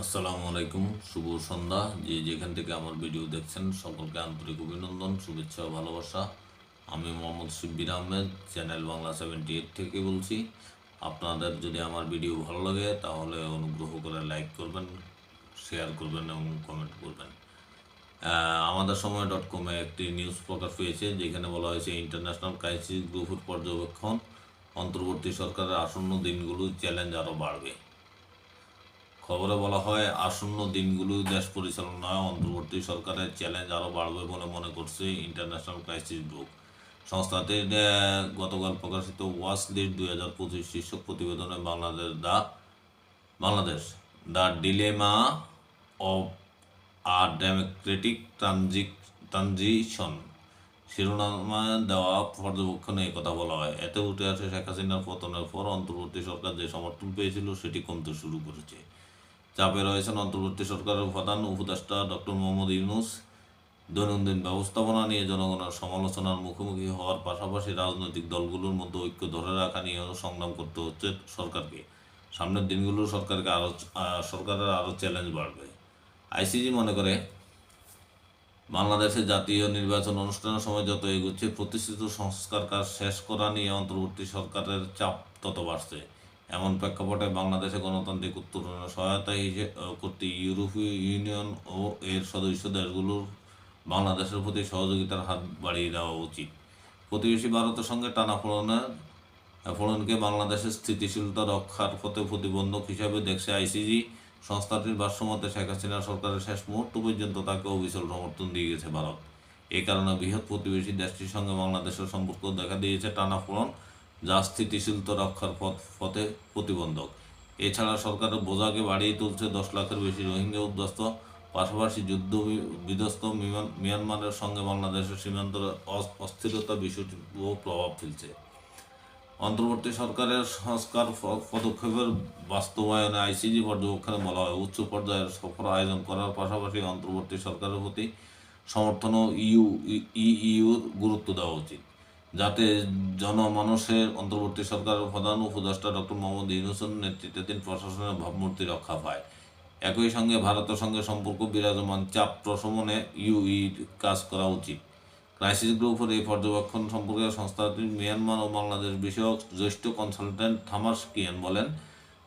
আসসালামু আলাইকুম, শুভ সন্ধ্যা। যে যেখান থেকে আমার ভিডিও দেখছেন, সকলকে আন্তরিক অভিনন্দন, শুভেচ্ছা ও ভালোবাসা। আমি Mohammad Shibbir Ahmed, channel Bangla seventy eight থেকে বলছি। আপনাদের যদি আমার ভিডিও ভালো লাগে, তাহলে অনুগ্রহ করে লাইক করবেন, শেয়ার করবেন এবং কমেন্ট করবেন। আমাদের সময় ডট কমে একটি নিউজ প্রকাশ পেয়েছে, যেখানে বলা হয়েছে ইন্টারন্যাশনাল ক্রাইসিস গ্রুপের পর্যবেক্ষণ, অন্তর্বর্তী সরকারের আসন্ন দিনগুলো চ্যালেঞ্জ আরও বাড়বে। খবরে বলা হয়, আসন্ন দিনগুলো দেশ পরিচালনায় অন্তর্বর্তী সরকারের চ্যালেঞ্জ আরও বাড়বে বলে মনে করছে ইন্টারন্যাশনাল ক্রাইসিস গ্রুপ সংস্থাটির গতকাল প্রকাশিত ওয়াচ লিড দুই হাজার পঁচিশ শীর্ষক প্রতিবেদনে বাংলাদেশ দা, Bangladesh the dilemma of a democratic ট্রানজিক, transition শিরোনামা দেওয়া পর্যবেক্ষণে কথা বলা হয়। এতে উঠে আসে শেখ হাসিনার পতনের পর অন্তর্বর্তী সরকার যে সমর্থন পেয়েছিল সেটি কমতে শুরু করেছে। চাপে রয়েছেন অন্তর্বর্তী সরকারের প্রধান উপদেষ্টা ডক্টর মোহাম্মদ ইউনুস। দৈনন্দিন ব্যবস্থাপনা নিয়ে জনগণের সমালোচনার মুখোমুখি হওয়ার পাশাপাশি রাজনৈতিক দলগুলোর মধ্যে ঐক্য ধরে রাখা নিয়েও সংগ্রাম করতে হচ্ছে সরকারকে। সামনের দিনগুলো সরকারকে আরও সরকারের আরও চ্যালেঞ্জ বাড়বে। আইসিজি মনে করে, বাংলাদেশে জাতীয় নির্বাচন অনুষ্ঠানের সময় যত এগুচ্ছে, প্রতিষ্ঠিত সংস্কার কাজ শেষ করা নিয়ে অন্তর্বর্তী সরকারের চাপ তত বাড়ছে। এমন প্রেক্ষাপটে বাংলাদেশে গণতান্ত্রিক উত্তরণের সহায়তা করতে ইউরোপীয় ইউনিয়ন ও এর সদস্য দেশগুলোর বাংলাদেশের প্রতি সহযোগিতার হাত বাড়িয়ে দেওয়া উচিত। প্রতিবেশী ভারতের সঙ্গে টানাফোড়নের ফোড়নকে বাংলাদেশের স্থিতিশীলতা রক্ষার পথে প্রতিবন্ধক হিসাবে দেখছে আইসিজি। সংস্থাটির ভাষ্যমতে শেখ হাসিনা সরকারের শেষ মুহূর্ত পর্যন্ত তাকে অবিচল সমর্থন দিয়ে গেছে ভারত। এই কারণে বৃহৎ প্রতিবেশী দেশটির সঙ্গে বাংলাদেশের সম্পর্ক দেখা দিয়েছে টানাফোড়ন যা স্থিতিশীলতা রক্ষার পথ প্রতিবন্ধক। এছাড়া সরকারের বোঝাকে বাড়িয়ে তুলছে দশ লাখের বেশি রোহিঙ্গা উদ্বাস্ত। পাশাপাশি যুদ্ধ বিধ্বস্ত মিয়ানমারের সঙ্গে বাংলাদেশের সীমান্ত অস- অস্থিরতা বিষয়টিও প্রভাব ফেলছে। অন্তর্বর্তী সরকারের সংস্কার পদক্ষেপের বাস্তবায়নে আইসিজি পর্যবেক্ষণে বলা হয়, উচ্চ পর্যায়ের সফর আয়োজন করার পাশাপাশি অন্তর্বর্তী সরকারের প্রতি সমর্থন ও ইউ ইউর গুরুত্ব দেওয়া উচিত। যাতে জনমানুষের অন্তর্বর্তী সরকারের প্রধান উপদেষ্টা ডক্টর মোহাম্মদ ইউনুসের নেতৃত্বাধীন প্রশাসনের ভাবমূর্তি রক্ষা পায়। একই সঙ্গে ভারতের সঙ্গে সম্পর্ক বিরাজমান চাপ প্রশমনে ইউইর কাজ করা উচিত। ক্রাইসিস গ্রুপের এই পর্যবেক্ষণ সম্পর্কে সংস্থাটির মিয়ানমার ও বাংলাদেশ বিষয়ক জ্যেষ্ঠ কনসালটেন্ট থামাস কিয়ান বলেন,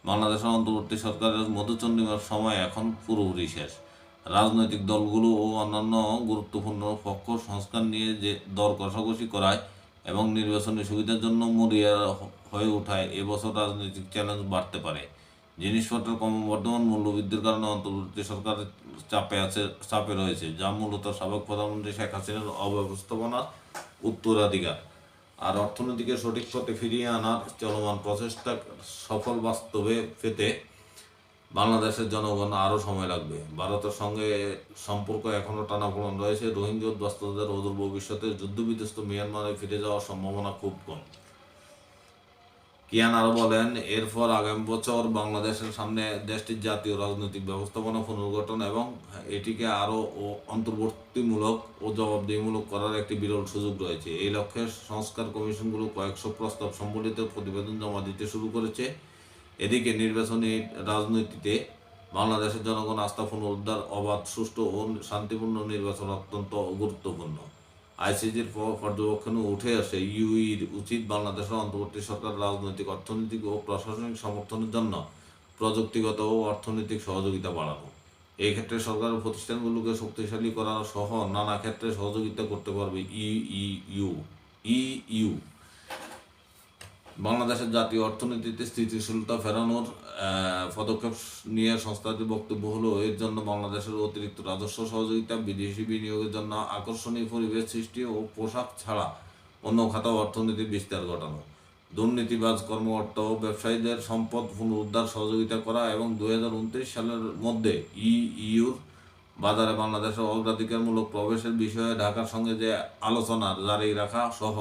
বাংলাদেশের অন্তর্বর্তী সরকারের মধুচন্ডিমার সময় এখন পুরোপুরি শেষ। রাজনৈতিক দলগুলো ও অন্যান্য গুরুত্বপূর্ণ পক্ষ সংস্কার নিয়ে যে দর কষাকষি করায় এবং নির্বাচনী সুবিধার জন্য মরিয়া হয়ে ওঠায় এবছর রাজনৈতিক চ্যালেঞ্জ বাড়তে পারে। জিনিসপত্রের ক্রমবর্ধমান মূল্যবৃদ্ধির কারণে অন্তর্বর্তী সরকার চাপে আছে, চাপে রয়েছে, যা মূলত সাবেক প্রধানমন্ত্রী শেখ হাসিনার অব্যবস্থাপনার উত্তরাধিকার। আর অর্থনীতিকে সঠিক পথে ফিরিয়ে আনার চলমান প্রচেষ্টা সফল বাস্তবে পেতে বাংলাদেশের জনগণ আরও সময় লাগবে। ভারতের সঙ্গে সম্পর্ক এখনও টানাপোড়ন রয়েছে। রোহিঙ্গা উদ্বাস্তুদের অদূর ভবিষ্যতে যুদ্ধবিধ্বস্ত মিয়ানমারে ফিরে যাওয়ার সম্ভাবনা খুব কম। কিয়ান আরও বলেন, এরপর আগামী বছর বাংলাদেশের সামনে দেশটির জাতীয় রাজনৈতিক ব্যবস্থাপনা পুনর্গঠন এবং এটিকে আরও অন্তর্বর্তীমূলক ও জবাবদিহিমূলক করার একটি বিরল সুযোগ রয়েছে। এই লক্ষ্যে সংস্কার কমিশনগুলো কয়েকশো প্রস্তাব সম্বলিত প্রতিবেদন জমা দিতে শুরু করেছে। এদিকে নির্বাচনী রাজনীতিতে বাংলাদেশের জনগণ আস্থা পুনরুদ্ধার, অবাধ, সুষ্ঠু ও শান্তিপূর্ণ নির্বাচন অত্যন্ত গুরুত্বপূর্ণ। আইসিজির পর্যবেক্ষণে উঠে আসে, ইউইর উচিত বাংলাদেশের অন্তর্বর্তী সরকার রাজনৈতিক, অর্থনৈতিক ও প্রশাসনিক সমর্থনের জন্য প্রযুক্তিগত ও অর্থনৈতিক সহযোগিতা বাড়ানো। এই ক্ষেত্রে সরকারের প্রতিষ্ঠানগুলোকে শক্তিশালী করা সহ নানা ক্ষেত্রে সহযোগিতা করতে পারবে ইউ ইইউ ইইউ বাংলাদেশের জাতীয় অর্থনীতিতে স্থিতিশীলতা ফেরানোর পদক্ষেপ নিয়ে সংস্থাটির বক্তব্য হলো, এর জন্য বাংলাদেশের অতিরিক্ত রাজস্ব সহযোগিতা, বিদেশি বিনিয়োগের জন্য আকর্ষণীয় পরিবেশ সৃষ্টি ও পোশাক ছাড়া অন্য খাতা অর্থনীতির বিস্তার ঘটানো। দুর্নীতিবাজ কর্মকর্তা ও ব্যবসায়ীদের সম্পদ পুনরুদ্ধার সহযোগিতা করা এবং দুই হাজার উনত্রিশ সালের মধ্যে ইইউর বাজারে বাংলাদেশের অগ্রাধিকারমূলক প্রবেশের বিষয়ে ঢাকার সঙ্গে যে আলোচনা জারি রাখা সহ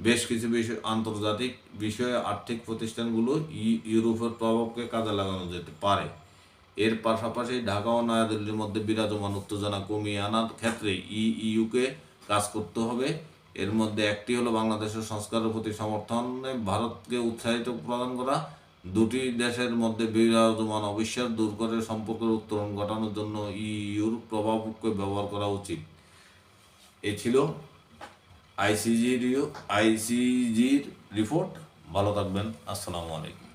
বেশ কিছু বিষয়, আন্তর্জাতিক বিষয়ে আর্থিক প্রতিষ্ঠানগুলো ইউরোপের প্রভাবকে কাজে লাগানো যেতে পারে। এর পাশাপাশি ঢাকা ও নয়াদিল্লির মধ্যে বিরাজমান উত্তেজনা কমিয়ে আনার ক্ষেত্রে ইইউকে কাজ করতে হবে। এর মধ্যে একটি হলো বাংলাদেশের সংস্কারের প্রতি সমর্থনে ভারতকে উৎসাহিত প্রদান করা। দুটি দেশের মধ্যে বিরাজমান অবিশ্বাস দূর করে সম্পর্কের উত্তরণ ঘটানোর জন্য ইইউর প্রভাবকে ব্যবহার করা উচিত। এ ছিল আইসিজির আইসিজির রিপোর্ট ভালো থাকবেন। আসসালামু আলাইকুম।